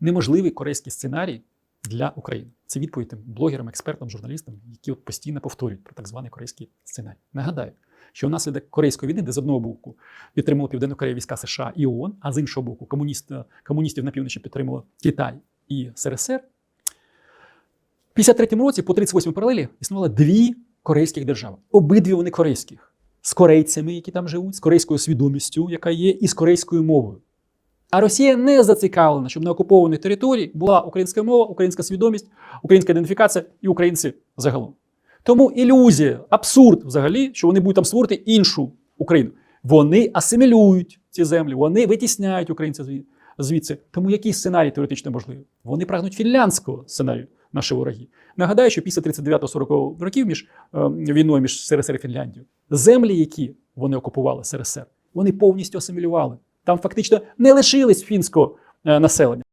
неможливий корейський сценарій для України. Це відповідь тим блогерам, експертам, журналістам, які от постійно повторюють про так званий корейський сценарій. Нагадаю, що внаслідок корейської війни, де з одного боку підтримували Південну Корею війська США і ООН, а з іншого боку, комуніст, комуністів на півночі підтримували Китай і СРСР. В 53-му році по 38 паралелі існувало дві корейських держави. Обидві вони корейських. З корейцями, які там живуть, з корейською свідомістю, яка є, і з корейською мовою. А Росія не зацікавлена, щоб на окупованій території була українська мова, українська свідомість, українська ідентифікація і українці загалом. Тому ілюзія, абсурд взагалі, що вони будуть там створити іншу Україну. Вони асимілюють ці землі, вони витісняють українців звідси. Тому який сценарій теоретично можливий? Вони прагнуть фінляндського сценарію, наші вороги. Нагадаю, що після 39-40 років між е, війною між СРСР і Фінляндією, землі, які вони окупували СРСР, вони повністю асимілювали. Там фактично не лишились фінського е, населення.